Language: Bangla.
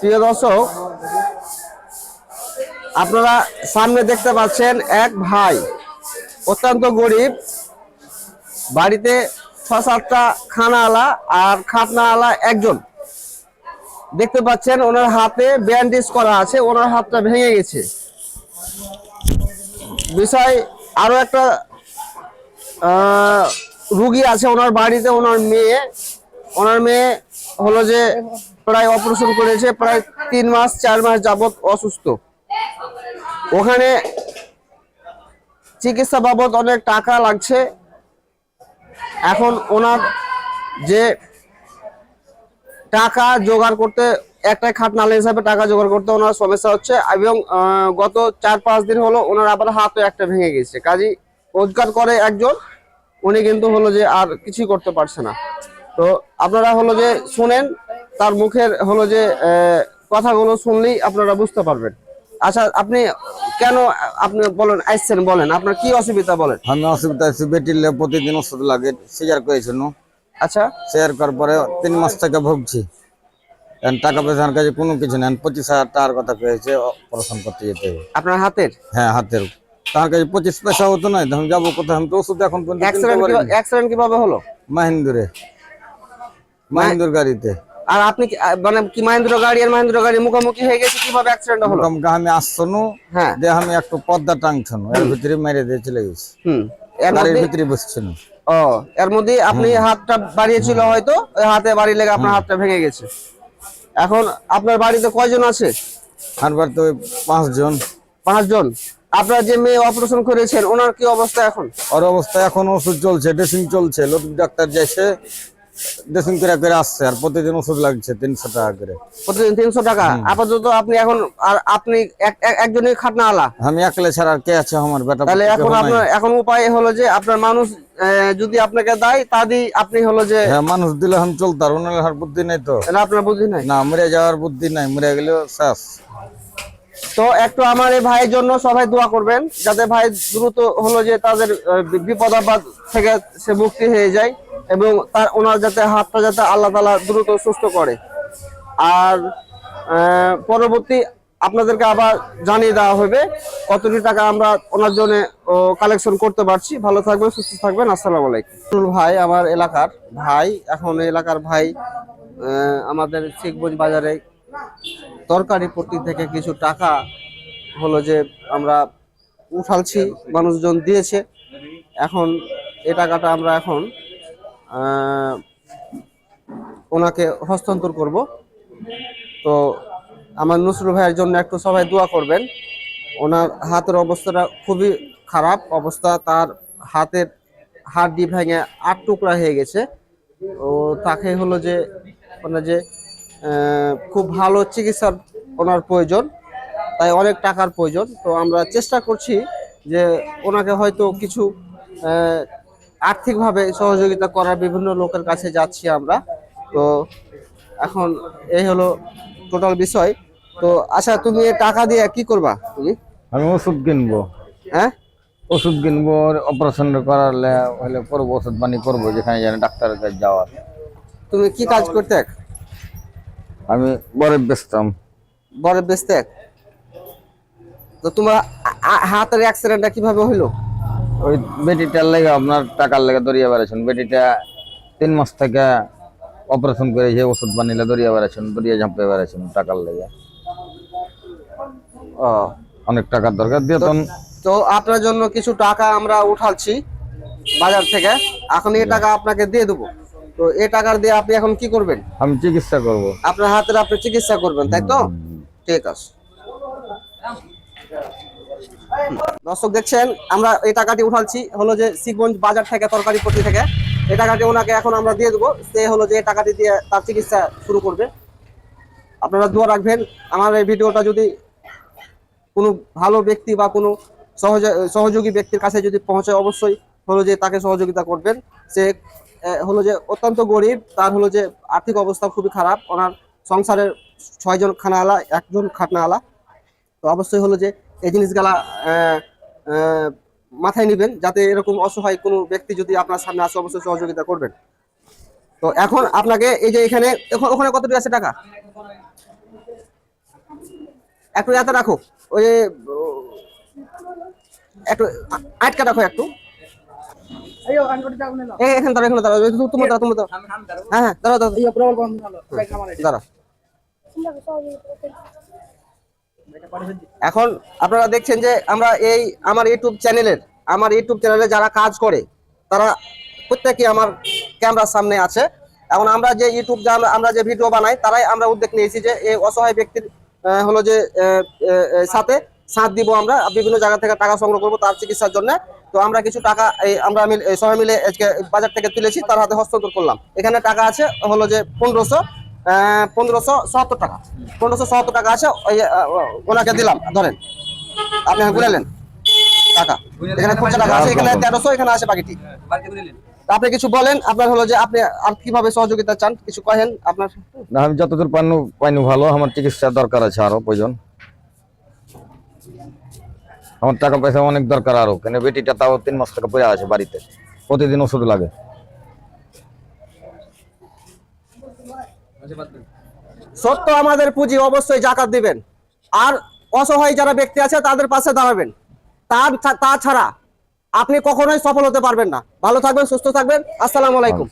প্রিয় দর্শক, আপনারা সামনে দেখতে পাচ্ছেন এক ভাই অত্যন্ত গরিব, বাড়িতে ছ সাতটা খানাওয়ালা আর খাটনাওয়ালা একজন। দেখতে পাচ্ছেন ওনার হাতে ব্যান্ডেজ করা আছে, ওনার হাতটা ভেঙে গেছে। বিষয় আরও একটা রুগী আছে ওনার বাড়িতে, ওনার মেয়ে। ওনার মেয়ে হলো যে প্রায় অপারেশন করেছে, প্রায় তিন মাস, চার মাস যাবত অসুস্থ। ওখানে চিকিৎসা বাবদ অনেক টাকা লাগছে। এখন ওনার যে টাকা জোগাড় করতে, একটা খাটনালা হিসাবে টাকা জোগাড় করতে ওনার সমস্যা হচ্ছে এবং গত চার পাঁচ দিন হলো ওনার আবার হাতও একটা ভেঙে গেছে। কাজী, রোজগার করে একজন, উনি কিন্তু হলো যে আর কিছুই করতে পারছে না। তো আপনারা হলো যে শুনেন তার মুখের হলো যে কথাগুলো শুনলেই আপনারা বুঝতে পারবেন। আচ্ছা আপনি কেন আপনি বলেন আসছেন বলেন আপনার কি অসুবিধা বলেন? আমি অসুবিধা আছি বেটির প্রতিদিন ওষুধ লাগে সিজার করেছিল আচ্ছা। শেয়ার করার পরে তিন মাস থেকে ভুগছি। টাকা পয়সার কাছে কোনো কিছু নেই পঁচিশ হাজার টাকার কথা কয়েছে অপারেশন করতে যেতে হবে। আপনার হাতের? হ্যাঁ হাতের। তার কাছে পঁচিশ পয়সা হতো না আমি যাব কোথায়? আমি তো ওষুধ এখন পর্যন্ত কীভাবে হলো? মাহিন্দুরে। মাহিন্দুর গাড়িতে। আর আপনি মানে কি মহেন্দ্র গাড়ি আর মহেন্দ্র গাড়ি মুখোমুখি হয়ে গেছে কীভাবে অ্যাক্সিডেন্ট হলো? মোটামুটি আমি আসছনু হ্যাঁ। যে আমি একটু পর্দা টাংছনু এর ভিতরে মেরে দিয়ে চলে গেছি। হুম। এর গাড়ির ভিতরে বসছেন। ও এর মধ্যে আপনি হাতটা বাড়িয়েছিল হয়তো ওই হাতে বাড়ি লেগে আপনার হাতটা ভেঙে গেছে। এখন আপনার বাড়িতে কয়জন আছে? আর তো পাঁচজন। পাঁচজন। আপনার যে মেয়ে অপারেশন করেছেন ওনার কি অবস্থা এখন? ওর অবস্থা এখন ওষুধ চলছে ড্রেসিং চলছে লোক ডাক্তার যাইছে। করে করে আসছে আর প্রতিদিন ওষুধ লাগছে তিনশো টাকা করে। প্রতিদিন তিনশো টাকা? আপাতত আপনি এখন আর আপনি খাটনা আলা? আমি একলে ছাড়া আর কে আছে আমার বেটা? তাহলে এখন আপনার এখন উপায় হলো যে আপনার মানুষ যদি আপনাকে দেয় তা দিয়ে আপনি হলো যে হ্যাঁ মানুষ দিলে চলতার ওনার আর বুদ্ধি নাই তো। আপনার বুদ্ধি নাই? না মরে যাওয়ার বুদ্ধি নাই মরে গেলেও শেষ। তো একটু আমার এই ভাইয়ের জন্য সবাই দোয়া করবেন যাতে ভাই দ্রুত হলো যে তাদের বিপদ আপদ থেকে সে মুক্তি হয়ে যায়। এবং তার ওনার যাতে হাতটা যাতে আল্লাহ তালা দ্রুত সুস্থ করে। আর পরবর্তী আপনাদেরকে আবার জানিয়ে দেওয়া হবে কতটি টাকা আমরা ওনার জন্য কালেকশন করতে পারছি। ভালো থাকবেন, সুস্থ থাকবেন। আসসালামু আলাইকুম। ভাই, আমার এলাকার ভাই, এখন এলাকার ভাই আমাদের শিখগঞ্জ বাজারে তরকারি পট্টি থেকে কিছু টাকা হলো যে আমরা উঠালছি, মানুষজন দিয়েছে। এখন এ টাকাটা আমরা এখন ওনাকে হস্তান্তর করব। তো আমার নসরুল ভাইয়ের জন্য একটু সবাই দোয়া করবেন। ওনার হাতের অবস্থাটা খুবই খারাপ অবস্থা। তার হাতের হাড্ডি ভেঙে আট টুকরা হয়ে গেছে। ও তাকে হলো যে, ওনার যে খুব ভালো চিকিৎসার ওনার প্রয়োজন, তাই অনেক টাকার প্রয়োজন। তো আমরা চেষ্টা করছি যে ওনাকে হয়তো কিছু আর্থিকভাবে সহযোগিতা করার বিভিন্ন লোকের কাছে যাচ্ছি আমরা। তো এখন এই হলো টোটাল বিষয়। তো আচ্ছা তুমি টাকা দিয়ে কি করবা তুমি? আমি ওষুধ কিনবো। হ্যাঁ? ওষুধ কিনবো অপারেশন করালে হলে করব ওষুধ পানি করব যেখানে জানি ডাক্তারের কাছে যাওয়ার। তুমি কি কাজ করতে? আমি বরে বেচতাম বড় বেচতে তো তোমার হাতের অ্যাক্সিডেন্টটা কীভাবে হইল? ওই বেটিটার লেগে আপনার টাকার লেগে দরিয়া বেড়াচ্ছেন বেটিটা তিন মাস থেকে অপারেশন করেছে ওষুধ বানিলে দরিয়া বেড়াচ্ছেন দরিয়া ঝাঁপে বেড়াচ্ছেন টাকার লেগে। ও। অনেক টাকার দরকার দিয়ে তখন তো আপনার জন্য কিছু টাকা আমরা উঠাচ্ছি বাজার থেকে। এখন এই টাকা আপনাকে দিয়ে দেবো। তো এই টাকার দিয়ে আপনি এখন কি করবেন? আমি চিকিৎসা করব। আপনার হাতের আপনি চিকিৎসা করবেন তাই তো? ঠিক আছে। দর্শক দেখছেন, আমরা এই টাকাটি উঠাচ্ছি, হলো যে শিবগঞ্জ বাজার থেকে, তরকারি পট্টি থেকে। এই টাকাটি ওনাকে এখন আমরা দিয়ে দেবো। সে হলো যে এই টাকাটি দিয়ে তার চিকিৎসা শুরু করবে। আপনারা দোয়া রাখবেন, আমার এই ভিডিওটা যদি কোনো ভালো ব্যক্তি বা কোনো সহযোগী ব্যক্তির কাছে যদি পৌঁছায়, অবশ্যই হলো যে তাকে সহযোগিতা করবেন। সে হলো যে অত্যন্ত গরিব, তার হলো যে আর্থিক অবস্থা খুবই খারাপ। ওনার সংসারের ছয়জন খানাওয়ালা, একজন খাটনাওয়ালা। তো অবশ্যই হলো যে এই জিনিসগুলা মাথায় নেবেন যাতে এরকম অসহায় কোনো ব্যক্তি যদি আপনার সামনে আসে অবশ্যই সহযোগিতা করবেন। তো এখন আপনাকে এই যে এখানে ওখানে কতটি আছে টাকা? একটু এতে রাখো। ওই যে, একটু আটকা রাখো একটু। এখানে এখানে তুমি তুমি দাঁড়াও। হ্যাঁ হ্যাঁ দাঁড়াও দাঁড়াও। এখন আপনারা দেখছেন যে আমরা এই আমার ইউটিউব চ্যানেলের, আমার ইউটিউব চ্যানেলে যারা কাজ করে, তারা প্রত্যেকেই আমার ক্যামেরার সামনে আছে। এখন আমরা যে ইউটিউব আমরা- যে ভিডিও বানাই, তারাই আমরা উদ্যোগ নিয়েছি যে এই অসহায় ব্যক্তির হলো যে সাথে সাথ দিব আমরা, বিভিন্ন জায়গা থেকে টাকা সংগ্রহ করব তার চিকিৎসার জন্য। তো আমরা কিছু টাকা এই আমরা সবাই মিলে বাজার থেকে তুলেছি, তার হাতে হস্তান্তর করলাম। এখানে টাকা আছে, হলো যে পনেরোশো। পনেরোশো সত্তর টাকা। পনেরোশো সত্তর টাকা আছে ওনাকে দিলাম, ধরেন। আপনি গুনেলেন টাকা। এখানে খুচরা টাকা আছে, এখানে তেরোশো এখানে আছে বাকিটি। আপনি কিছু বলেন, আপনার হলো যে আপনি আর কীভাবে সহযোগিতা চান, কিছু কহেন আপনার? না, আমি যতদূর পাইনু পাইনু ভালো, আমার চিকিৎসা দরকার আছে আরও, প্রয়োজন। আমার টাকা পয়সা অনেক দরকার আরও, কেন বেটিটা তাও তিন মাস টাকা পড়ে আছে বাড়িতে। প্রতিদিন ওষুধ লাগে। সত্য আমাদের পুঁজি অবশ্যই জাকাত দিবেন। আর অসহায় যারা ব্যক্তি আছে তাদের পাশে দাঁড়াবেন। তার তাছাড়া আপনি কখনোই সফল হতে পারবেন না। ভালো থাকবেন সুস্থ থাকবেন। আসসালামু আলাইকুম।